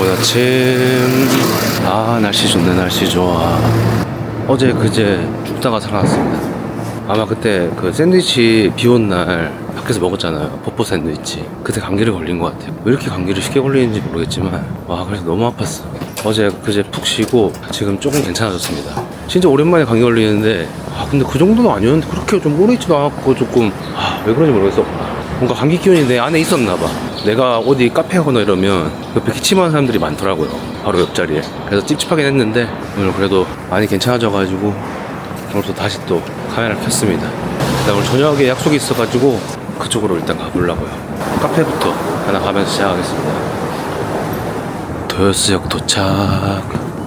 좋은 아침. 아, 날씨 좋네, 날씨 좋아. 어제 그제 죽다가 살아났습니다. 아마 그때 그 샌드위치 비온 날 밖에서 먹었잖아요. 포포 샌드위치. 그때 감기를 걸린 것 같아요. 왜 이렇게 감기를 쉽게 걸리는지 모르겠지만, 와, 그래서 너무 아팠어. 어제 그제 푹 쉬고 지금 조금 괜찮아졌습니다. 진짜 오랜만에 감기 걸리는데, 아, 근데 그 정도는 아니었는데 그렇게 좀 오래 있지도 않았고 조금, 아, 왜 그런지 모르겠어. 뭔가 감기 기운이 내 안에 있었나 봐. 내가 어디 카페 가거나 이러면 옆에 기침하는 사람들이 많더라고요. 바로 옆자리에. 그래서 찝찝하긴 했는데 오늘 그래도 많이 괜찮아져가지고 오늘 또 다시 또 카메라를 켰습니다. 일단 오늘 저녁에 약속이 있어가지고 그쪽으로 일단 가보려고요. 카페부터 하나 가면서 시작하겠습니다. 도요스역 도착.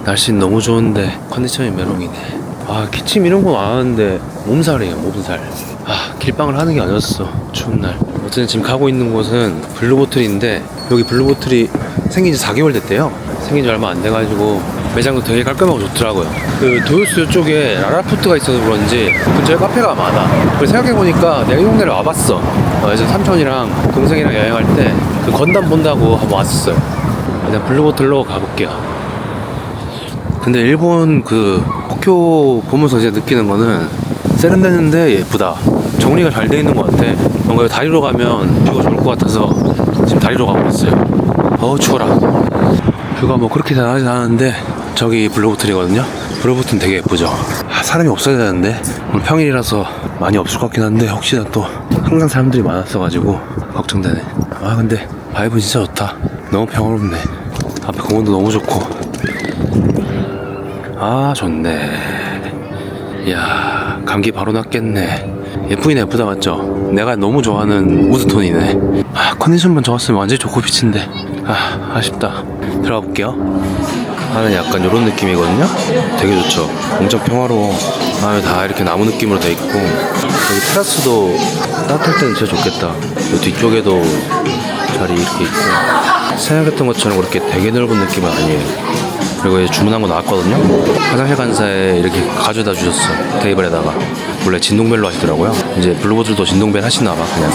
날씨는 너무 좋은데 컨디션이 메롱이네. 아 기침 이런 건 안 하는데 몸살이에요 몸살. 아 길빵을 하는 게 아니었어 추운 날. 어쨌든 지금 가고 있는 곳은 블루보틀인데 여기 블루보틀이 생긴 지 4개월 됐대요. 생긴 지 얼마 안 돼가지고 매장도 되게 깔끔하고 좋더라고요. 그 도요스 쪽에 라라푸트가 있어서 그런지 근처에 카페가 많아. 그래서 생각해보니까 내가 이 동네를 와봤어. 어, 예전 삼촌이랑 동생이랑 여행할 때 그 건담 본다고 한번 왔었어요. 일단 블루보틀로 가볼게요. 근데 일본 그 도쿄 보면서 이제 느끼는 거는 세련됐는데 예쁘다. 정리가 잘 돼 있는 것 같아. 뭔가 다리로 가면 뷰가 좋을 것 같아서 지금 다리로 가고 있어요. 어우 추워라. 뷰가 뭐 그렇게 잘하진 않은데 저기 블루보틀이거든요. 블루보틀은 되게 예쁘죠. 아, 사람이 없어야 되는데 오늘 평일이라서 많이 없을 것 같긴 한데 혹시나 또 항상 사람들이 많았어가지고 걱정되네. 아 근데 바이브 진짜 좋다. 너무 평화롭네. 앞에 공원도 너무 좋고 아 좋네 이야 감기 바로 낫겠네. 예쁘긴 예쁘다 맞죠? 내가 너무 좋아하는 우드톤이네. 아 컨디션만 좋았으면 완전히 조코빛인데. 아 아쉽다. 들어가 볼게요. 하는 약간 이런 느낌이거든요? 되게 좋죠? 엄청 평화로워. 아, 다 이렇게 나무 느낌으로 돼 있고. 여기 테라스도 따뜻할 때는 진짜 좋겠다. 이 뒤쪽에도 자리 이렇게 있고. 생각했던 것처럼 그렇게 되게 넓은 느낌은 아니에요 그리고 주문한 거 나왔거든요. 화장실 간사에 이렇게 가져다 주셨어. 테이블에다가. 원래 진동벨로 하시더라고요. 이제 블루보틀도 진동벨 하시나 봐, 그냥.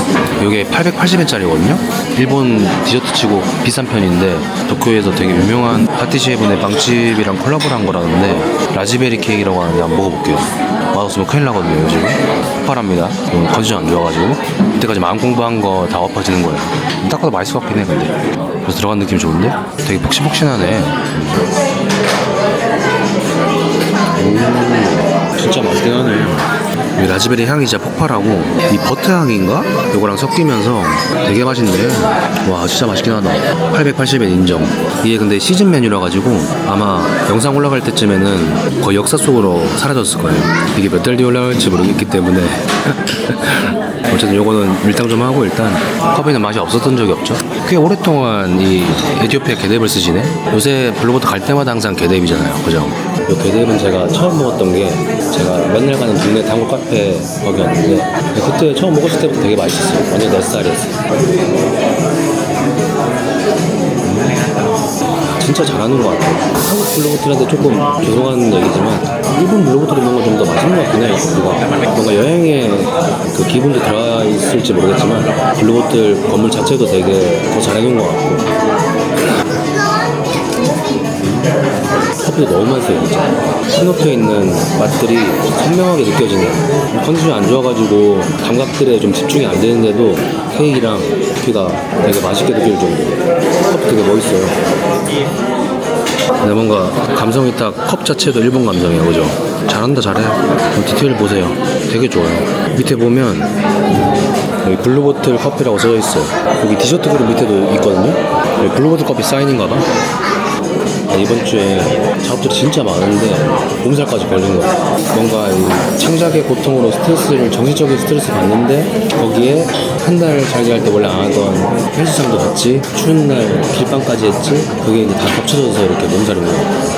이게 880엔짜리거든요. 일본 디저트 치고 비싼 편인데, 도쿄에서 되게 유명한 파티시에분의 빵집이랑 콜라보를 한 거라는데, 라즈베리 케이크라고 하는데 한번 먹어볼게요. 맛없으면 큰일 나거든요, 요즘. 폭발합니다. 음, 컨디션 안 좋아가지고. 이때까지 마음 공부한 거 다 엎어지는 거예요. 딱 봐도 맛있을 것 같긴 해, 근데. 들어간 느낌이 좋은데? 되게 폭신폭신하네. 오, 진짜 맛있긴 하네. 이 라즈베리 향이 진짜 폭발하고 이 버터 향인가? 이거랑 섞이면서 되게 맛있네. 와 진짜 맛있긴 하다. 880엔 인정. 이게 근데 시즌 메뉴라 가지고 아마 영상 올라갈 때쯤에는 거의 역사 속으로 사라졌을 거예요. 이게 몇 달 뒤에 올라갈지 모르겠기 때문에 어쨌든 요거는 밀당 좀 하고 일단 커피는 맛이 없었던 적이 없죠. 꽤 오랫동안 이 에티오피아 게뎁을 쓰시네. 요새 블로보트 갈 때마다 항상 게뎁이잖아요. 그죠? 이 게뎁은 제가 처음 먹었던 게 제가 맨날 가는 동네 단골 카페 거기였는데 그때 처음 먹었을 때부터 되게 맛있었어요. 완전 내 스타일이었어요. 진짜 잘하는 것 같아요. 한국 블로보트한테 조금 죄송한 얘기지만 일본 블로보트를 뭔가 좀 더 맛있는 것 같긴 해요. 뭔가, 뭔가 여행에 그 기분도 들어 있을지 모르겠지만 블로보트 건물 자체도 되게 더 잘해놓은 것 같고 커피도 너무 맛있어요. 진짜 스높여 있는 맛들이 선명하게 느껴지네요 컨디션이 안 좋아가지고 감각들에 좀 집중이 안 되는데도 케이크랑 커피가 되게 맛있게 느껴질 정도로 커피 되게 멋있어요. 근데 뭔가 감성이 딱 컵 자체도 일본 감성이에요. 그죠? 잘한다 잘해 디테일 보세요. 되게 좋아요. 밑에 보면 여기 블루보틀 커피라고 써져 있어요. 여기 디저트 그룹 밑에도 있거든요. 블루보틀 커피 사인인가 봐 아, 이번 주에 작업들이 진짜 많은데 몸살까지 걸린 거야. 뭔가 이 창작의 고통으로 스트레스를 정신적인 스트레스 받는데 거기에 한 달 자기 할 때 원래 안 하던 헬스장도 갔지 추운 날 길빵까지 했지 그게 이제 다 겹쳐져서 이렇게 몸살인 거야.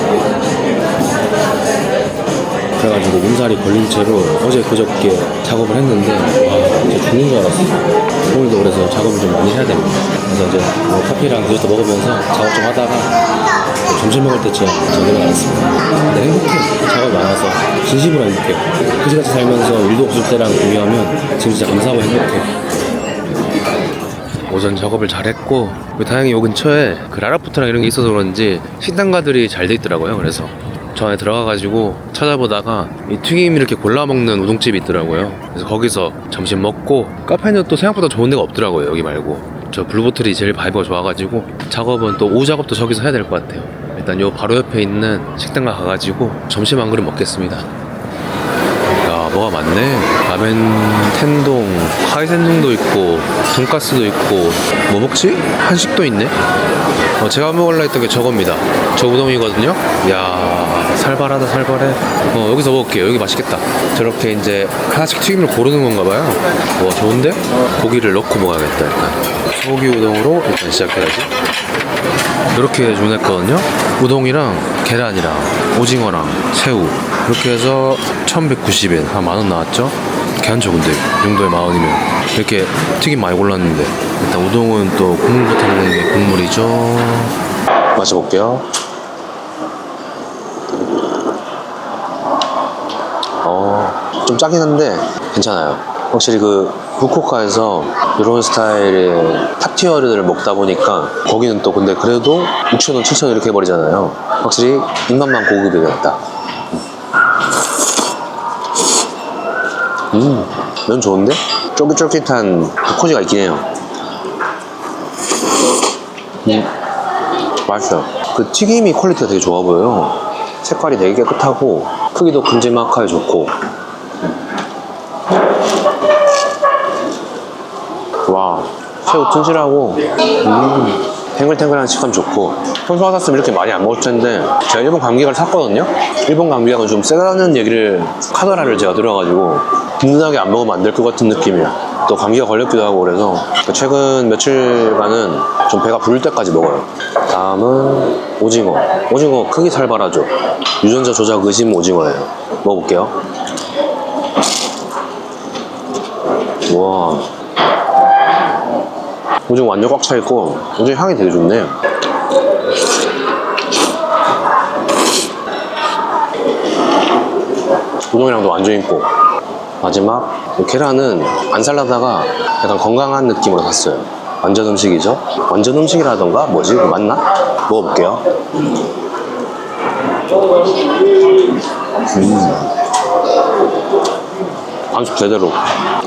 그래가지고 몸살이 걸린 채로 어제 그저께 작업을 했는데 와 진짜 죽는 줄 알았어 오늘도 그래서 작업을 좀 많이 해야 됩니다 그래서 이제 뭐 커피랑 디저트 먹으면서 작업 좀 하다가 점심 먹을 때쯤 저녁을 나왔습니다 근데 행복해 작업이 많아서 진심으로 행복해 그지같이 살면서 일도 없을 때랑 비교하면 지금 진짜 감사하고 행복해 오전 작업을 잘했고 다행히 요 근처에 그 라라푸트랑 이런 게 있어서 그런지 식당가들이 잘 돼 있더라고요. 그래서 저 안에 들어가가지고 찾아보다가 이 튀김 이렇게 골라 먹는 우동집이 있더라고요. 그래서 거기서 점심 먹고 카페는 또 생각보다 좋은 데가 없더라고요. 여기 말고 저 블루보틀이 제일 바이브가 좋아가지고 작업은 또 오후 작업도 저기서 해야 될 것 같아요. 일단 요 바로 옆에 있는 식당가 가가지고 점심 한 그릇 먹겠습니다. 야 뭐가 많네. 라멘 텐동 카이센동도 있고 돈가스도 있고 뭐 먹지? 한식도 있네? 어, 제가 먹으려 했던 게 저겁니다. 저 우동이거든요? 야 살벌하다 살벌해 어 여기서 먹을게요 여기 맛있겠다 저렇게 이제 하나씩 튀김을 고르는 건가 봐요 와 좋은데? 고기를 넣고 먹어야겠다 일단 소고기 우동으로 일단 시작해야지 이렇게 주문했거든요. 우동이랑 계란이랑 오징어랑 새우 이렇게 해서 1,190엔 한 만 원 나왔죠. 괜찮죠 근데 이 정도의 만 원이면 이렇게 튀김 많이 골랐는데 일단 우동은 또 국물부터 먹는 게 국물이죠. 마셔볼게요. 어, 좀 짜긴 한데 괜찮아요. 확실히 그 후쿠오카에서 이런 스타일의 탑티어를 먹다 보니까 거기는 또 근데 그래도 6,000원, 7,000원 이렇게 해버리잖아요. 확실히 입맛만 고급이 되었다. 음, 면 좋은데? 쫄깃쫄깃한 그 코지가 있긴 해요. 음, 맛있어요. 그 튀김이 퀄리티가 되게 좋아 보여요. 색깔이 되게 깨끗하고 크기도 큼지막하게 좋고 와 새우 튼실하고 음, 탱글탱글한 식감 좋고. 평소 같았으면 이렇게 많이 안 먹을 텐데 제가 일본 감기약을 샀거든요? 일본 감기약은 좀 세다는 얘기를 카더라를 제가 들어가지고 든든하게 안 먹으면 안 될 것 같은 느낌이야 또 감기가 걸렸기도 하고 그래서 최근 며칠간은 좀 배가 부를 때까지 먹어요. 다음은 오징어. 오징어 크기 살벌하죠? 유전자 조작 의심 오징어예요. 먹어볼게요. 와 오징어 완전 꽉 차 있고 오징어 향이 되게 좋네. 우동이랑도 완전 있고 마지막 이 계란은 안 살라다가 약간 건강한 느낌으로 샀어요. 완전 음식이죠. 완전 음식이라던가 뭐지 맞나? 먹어볼게요. 반숙 제대로.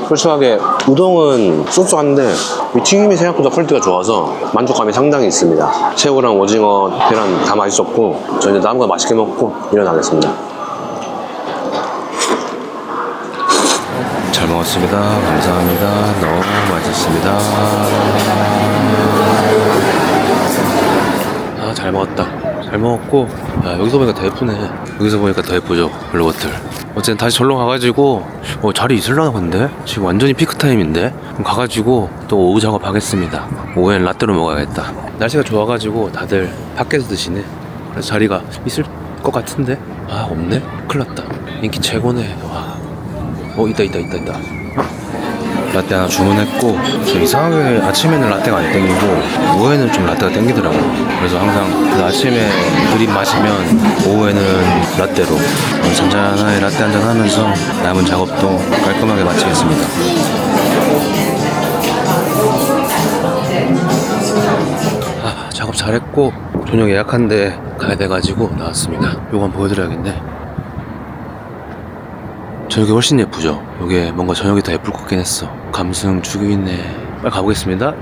솔직하게 우동은 쏘쏘한데 이 튀김이 생각보다 퀄리티가 좋아서 만족감이 상당히 있습니다. 새우랑 오징어, 계란 다 맛있었고 저 이제 남은 거 맛있게 먹고 일어나겠습니다. 잘 먹었습니다. 감사합니다. 너무 맛있습니다. 아, 잘 먹었다. 잘 먹었고, 야, 여기서 보니까 더 예쁘네. 여기서 보니까 더 예쁘죠, 블루버틀. 어쨌든 다시 절로 가가지고, 어, 자리 있을라나 근데? 지금 완전히 피크 타임인데? 그럼 가가지고 또 오후 작업하겠습니다. 오후엔 라떼로 먹어야겠다. 날씨가 좋아가지고 다들 밖에서 드시네. 그래서 자리가 있을 것 같은데? 아, 없네? 큰일 났다. 인기 최고네. 와. 어, 있다, 있다, 있다, 있다. 라떼 하나 주문했고 저 이상하게 아침에는 라떼가 안 땡기고 오후에는 좀 라떼가 땡기더라고요 그래서 항상 그 아침에 드립 마시면 오후에는 라떼로 어, 잔잔하게 라떼 한잔 하면서 남은 작업도 깔끔하게 마치겠습니다. 아, 작업 잘했고 저녁 예약한데 가야 돼가지고 나왔습니다. 한번 보여드려야겠네 저녁이 훨씬 예쁘죠? 이게 뭔가 저녁이 더 예쁠 것 같긴 했어. 감성 죽이네. 빨리 가보겠습니다.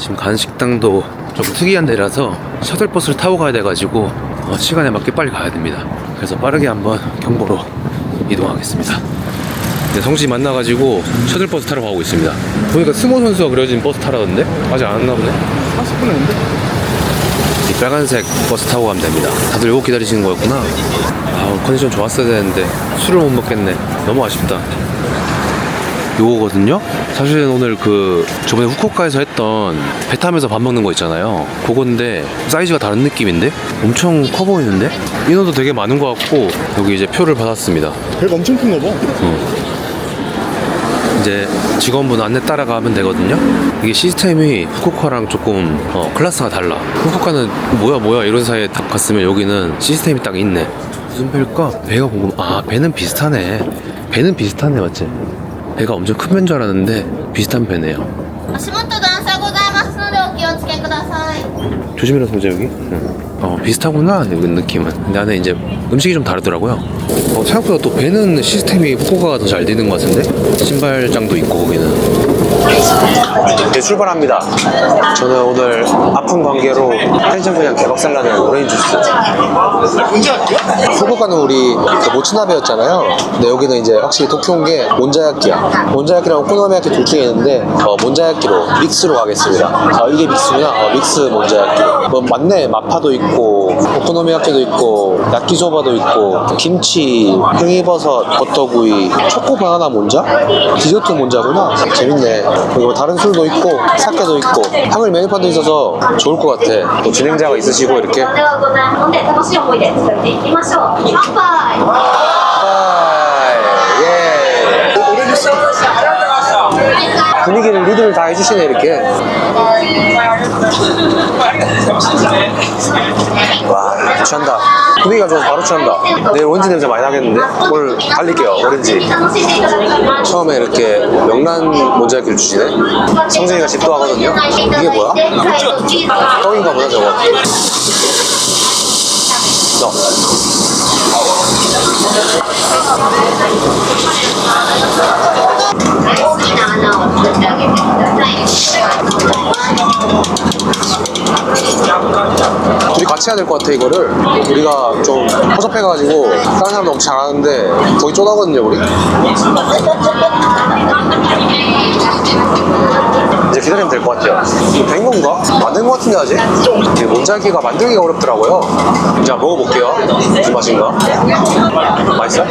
지금 가는 식당도 좀 특이한 데라서 셔틀버스를 타고 가야 돼가지고 어, 시간에 맞게 빨리 가야 됩니다. 그래서 빠르게 한번 경보로 이동하겠습니다. 네, 성지 만나가지고 셔틀버스 타러 가고 있습니다. 보니까 스모 선수가 그려진 버스 타라던데? 아직 안 왔나 보네? 40분 했는데? 이 빨간색 버스 타고 가면 됩니다. 다들 요거 기다리시는 거였구나. 아, 컨디션 좋았어야 되는데 술을 못 먹겠네. 너무 아쉽다. 요거거든요? 사실은 오늘 그 저번에 후쿠오카에서 했던 배 타면서 밥 먹는 거 있잖아요. 그건데 사이즈가 다른 느낌인데? 엄청 커 보이는데? 인원도 되게 많은 것 같고 여기 이제 표를 받았습니다. 배가 엄청 큰가 봐. 이제 직원분 안내 따라가면 되거든요. 이게 시스템이 후쿠오카랑 조금 어, 클래스가 달라. 후쿠오카는 뭐야 뭐야 이런 사이에 딱 갔으면 여기는 시스템이 딱 있네. 무슨 배일까? 배가 궁금. 아 배는 비슷하네. 배는 비슷하네 맞지? 배가 엄청 큰 배인 줄 알았는데 비슷한 배네요. 足元段差ございます 조심해라 성재 여기. 응. 어 비슷하구나 여기 느낌은. 근데 안에 이제 음식이 좀 다르더라고요. 어, 생각보다 또 배는 시스템이 후쿠오카가 더 잘 되는 것 같은데 신발장도 있고 거기는. 네, 출발합니다. 저는 오늘 아픈 관계로 텐션 그냥 개박살나는 오렌지 주스. 후쿠오카는 우리 그 모츠나베였잖아요. 근데 여기는 이제 확실히 도쿄 온게 몬자야끼야. 몬자야끼랑 오코노미야끼 둘 중에 있는데 어, 몬자야끼로 믹스로 가겠습니다. 아 이게 믹스구나. 어, 믹스 몬자야끼. 뭐 맞네. 마파도 있고 오코노미야끼도 있고 야끼소바도 있고 김치, 팽이버섯, 버터구이, 초코 바나나 몬자? 디저트 몬자구나. 재밌네. 그리고 다른 술도 있고 사케도 있고 한글 메뉴판도 있어서 좋을 것 같아. 또 진행자가 있으시고 이렇게 ではございますので楽しい思い出作っていきましょう乾杯 분위기를 리드를 다 해주시네 이렇게. 와 취한다. 분위기가 좋아서 바로 취한다. 내일 원지 냄새 많이 나겠는데? 오늘 달릴게요 오렌지. 처음에 이렇게 명란 모자이크를 주시네? 성재이가 집도 하거든요? 이게 뭐야? 떡인가 보다 저거. 너. 둘이 같이 해야 될 것 같아 이거를 우리가 좀 허접해가지고 다른 사람 너무 잘하는데 거의 쪼다거든요 우리 이제 기다리면 될 것 같아요 된 건가? 만든 것 같은데 아직? 이게 몬자기가 만들기가 어렵더라고요 자 먹어볼게요 무슨 맛인가? 맛있어요?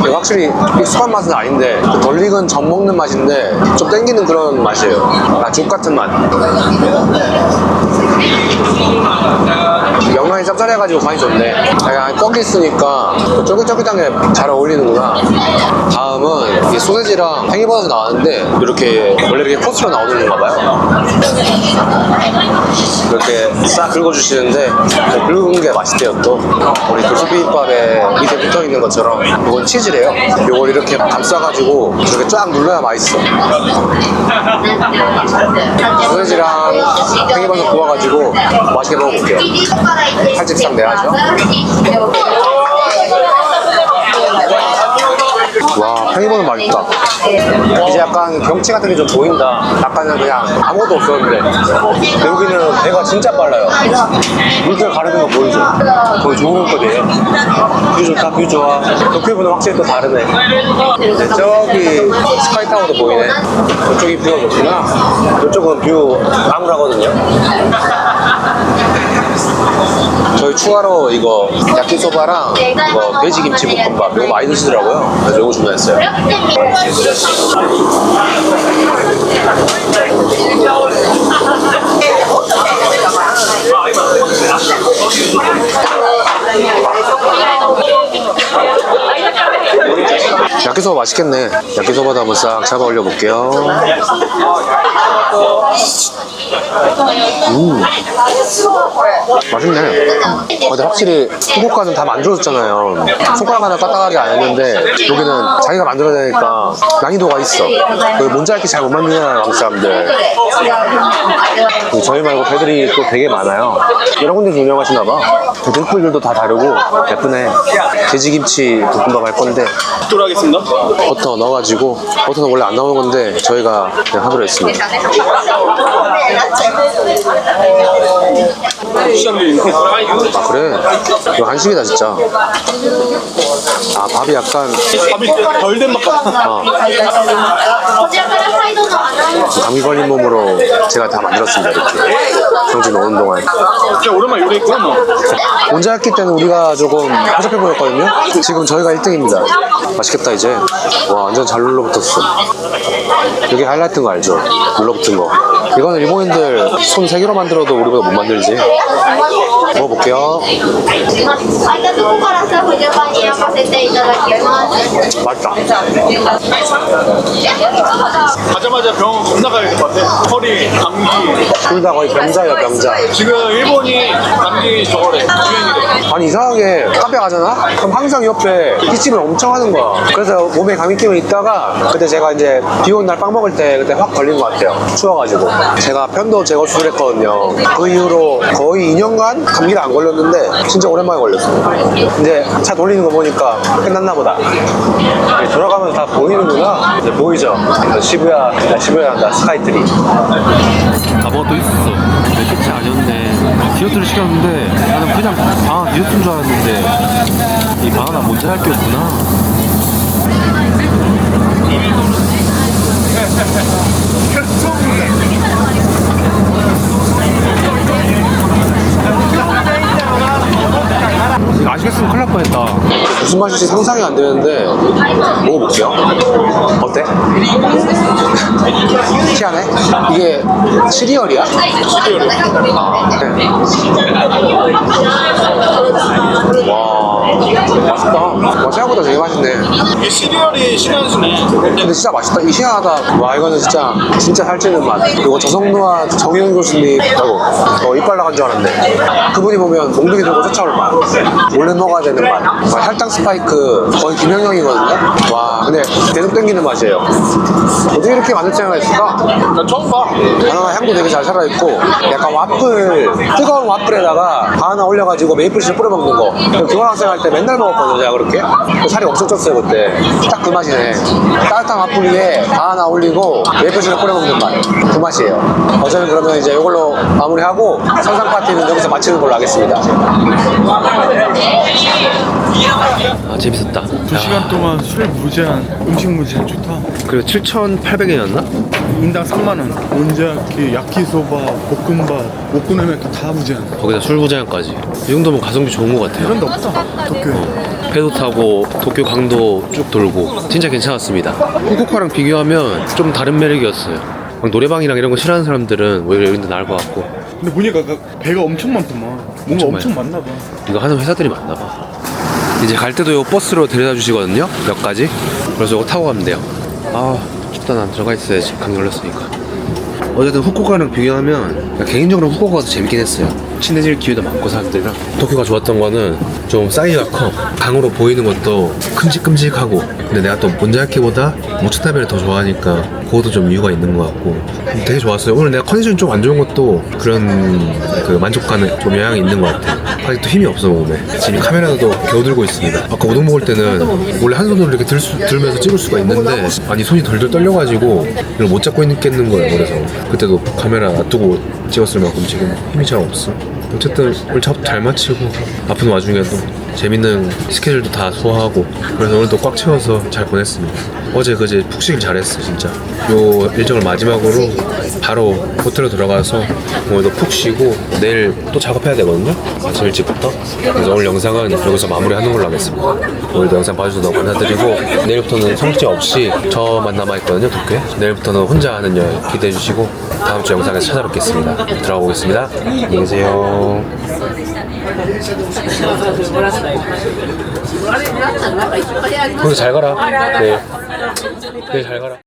이게 확실히 익숙한 맛은 아닌데 덜 익은 전 먹는 맛인데 좀 땡기는 그런 맛이에요 아, 죽 같은 맛 영양이 짭짤해가지고 간이 좋네. 약간 떡이 있으니까 그 쫄깃쫄깃한 게 잘 어울리는구나. 다음은 이 소세지랑 팽이버섯 나왔는데 이렇게 원래 이렇게 코스로 나오는 건가 봐요. 이렇게 싹 긁어주시는데 그 긁은 게 맛있대요 또. 우리 도시비빔밥에 밑에 붙어있는 것처럼. 이건 치즈래요. 이걸 이렇게 감싸가지고 저렇게 쫙 눌러야 맛있어. 소세지랑 팽이버섯 구워가지고 맛있게 먹어볼게요 칼집상 내야죠? 와 팽이버섯 맛있다. 이제 약간 경치 같은 게 좀 보인다. 아까는 그냥 아무것도 없었는데. 여기는 배가 진짜 빨라요. 물결 가르는 거 보이죠? 거기 좋은 거네요 뷰 좋다 뷰 좋아. 도쿄부는 확실히 또 다르네. 이제 저기 스카이타워도 보이네. 저쪽이 뷰가 좋구나. 이쪽은 뷰 암울하거든요 저희 추가로 이거 야키소바랑 이거 돼지 김치 볶음밥 이거 많이 드시더라고요. 그래서 이거 주문했어요. 야키소바 맛있겠네. 야키소바도 한번 싹 잡아 올려 볼게요 음 맛있네. 어, 근데 확실히 후쿠오카는 다 만들어줬잖아요. 손가락 하나 까딱하게 안 했는데 여기는 자기가 만들어야 되니까 난이도가 있어. 그 몬자이크 잘못 만드잖아요 한국 사람들. 저희 말고 배들이 또 되게 많아요. 여러 군데 유명하시나 봐. 등불들도 다 다르고 예쁘네. 돼지김치 볶음밥 할 건데 하겠습니다. 버터 넣어가지고 버터는 원래 안 나오는 건데 저희가 그냥 하기로 했습니다 아 그래? 이거 한식이다 진짜. 아 밥이 약간 밥이 덜 된 맛 어. 감기 걸린 몸으로 제가 다 만들었습니다 이렇게. 정신 오는 동안. 진짜 오랜만에 요리했구나 뭐. 혼자 했기 때문에 우리가 조금 허접해 보였거든요. 지금 저희가 1등입니다. 맛있겠다 이제. 와 완전 잘 눌러붙었어. 여기 하이라이트인 거 알죠? 눌러붙은 거. 이거는 일본인들 손 3개로 만들어도 우리보다 못 만들지 먹어볼게요. 완전 거라서 고정관이랑 봤을 때 이따가 맛있다. 가자마자 병원 겁나 가야 될 것 같아. 허리, 감기. 둘 다 거의 병자예요, 병자. 지금 일본이 감기 저거래. 아니, 이상하게 카페 가잖아? 그럼 항상 옆에 기침을 엄청 하는 거야. 그래서 몸에 감기 기운이 있다가 그때 제가 이제 비 오는 날 빵 먹을 때 그때 확 걸린 것 같아요. 추워가지고. 제가 편도 제거 수술했거든요. 그 이후로 거의 2년간 감기를 안 걸렸는데 진짜 오랜만에 걸렸어요. 이제 차 돌리는 거 보니까 끝났나 보다. 돌아가면서 다 보이는구나. 이제 보이죠? 시부야 아, 시부야 한다 스카이트리. 아 뭐가 또 있었어. 내 끝이 아니었네. 디저트를 시켰는데 나는 그냥 바나나 디저트인 줄 알았는데 이 바나나 뭔지 할게 없구나. 아 시겠으면 큰일 날 뻔했다 무슨 맛일지 상상이 안 되는데 먹어볼게요. 어때? 희한해? 이게 시리얼이야? 아, 네. 와, 맛있다. 와, 생각보다 되게 맛있네. 이게 시리얼이 신한수네. 근데 진짜 맛있다. 이 희한하다. 와, 이거는 진짜, 진짜 살찌는 맛. 이거 저성노와 정현 교수님, 아이고, 어, 이빨 나간 줄 알았네. 그분이 보면 몽둥이 들고 쫓아올 맛. 몰래 먹어야 되는 맛. 와, 혈당 스파이크 거의 김영영이거든요. 와, 근데 계속 땡기는 맛이에요. 어떻게 이렇게 만들 생각을 했을까? 나 처음 봐. 바나나 향도 되게 잘 살아있고 약간 와플 뜨거운 와플에다가 바나나 올려가지고 메이플 시럽 뿌려 먹는 거 그럼 교환학생 할 때 맨날 먹었거든요 제가 그렇게. 그 살이 엄청 쪘어요 그때. 딱 그 맛이네. 따뜻한 와플 위에 바나나 올리고 메이플 시럽 뿌려 먹는 맛 그 맛이에요. 어제는 그러면 이제 이걸로 마무리하고 선상 파티는 여기서 마치는 걸로 하겠습니다. 아 재밌었다. 두 시간 동안 술 무제한, 음식 무제한 좋다. 그리고 7,800엔이었나? 인당 3만 원. 온자키, 야키소바, 볶음밥, 오코노미야키 다 무제한. 거기다 술 부자연까지 이 정도면 가성비 좋은 것 같아요 이런 데 없다. 도쿄에. 배도 타고 도쿄 강도 쭉 돌고 진짜 괜찮았습니다 후쿠오카랑 비교하면 좀 다른 매력이었어요 막 노래방이랑 이런 거 싫어하는 사람들은 오히려 이런 데 나을 것 같고 근데 보니까 그 배가 엄청 많더만. 뭔가 엄청 엄청 많나 봐. 이거 하는 회사들이 많나 봐 이제 갈 때도 요 버스로 데려다 주시거든요 몇 가지 그래서 이거 타고 가면 돼요 아 춥다 난 들어가 있어야지 감기 걸렸으니까. 어쨌든 후쿠오카랑 비교하면 개인적으로 후쿠오카가 더 재밌긴 했어요. 친해질 기회도 많고 사람들이랑. 도쿄가 좋았던 거는 좀 사이즈가 커. 강으로 보이는 것도 큼직큼직하고. 근데 내가 또 몬자야키보다 모츠타베를 더 좋아하니까 그것도 좀 이유가 있는 것 같고. 되게 좋았어요. 오늘 내가 컨디션 좀 안 좋은 것도 그런 그 만족감에 좀 영향이 있는 것 같아 아직도 힘이 없어 몸에. 지금 카메라도 겨우 들고 있습니다. 아까 우동 먹을 때는 원래 한 손으로 이렇게 들 수, 들면서 찍을 수가 있는데 아니 손이 덜덜 떨려가지고 이걸 못 잡고 있겠는 거예요 그래서. 그때도 카메라 놔두고 찍었을 만큼 지금 힘이 잘 없어. 어쨌든 오늘 작업 잘 마치고 아픈 와중에도 재밌는 스케줄도 다 소화하고 그래서 오늘도 꽉 채워서 잘 보냈습니다. 어제 그제 푹 쉬길 잘했어 진짜. 요 일정을 마지막으로 바로 호텔로 들어가서 오늘도 푹 쉬고 내일 또 작업해야 되거든요. 아침 일찍부터. 그래서 오늘 영상은 여기서 마무리하는 걸로 하겠습니다. 오늘도 영상 봐주셔서 너무 감사드리고 내일부터는 성지 없이 저만 남아있거든요 도쿄에. 내일부터는 혼자 하는 여행 기대해 주시고 다음 주 영상에서 찾아뵙겠습니다. 들어가 보겠습니다. 안녕히 계세요 오늘 잘 가라 네. 네, 잘 가라.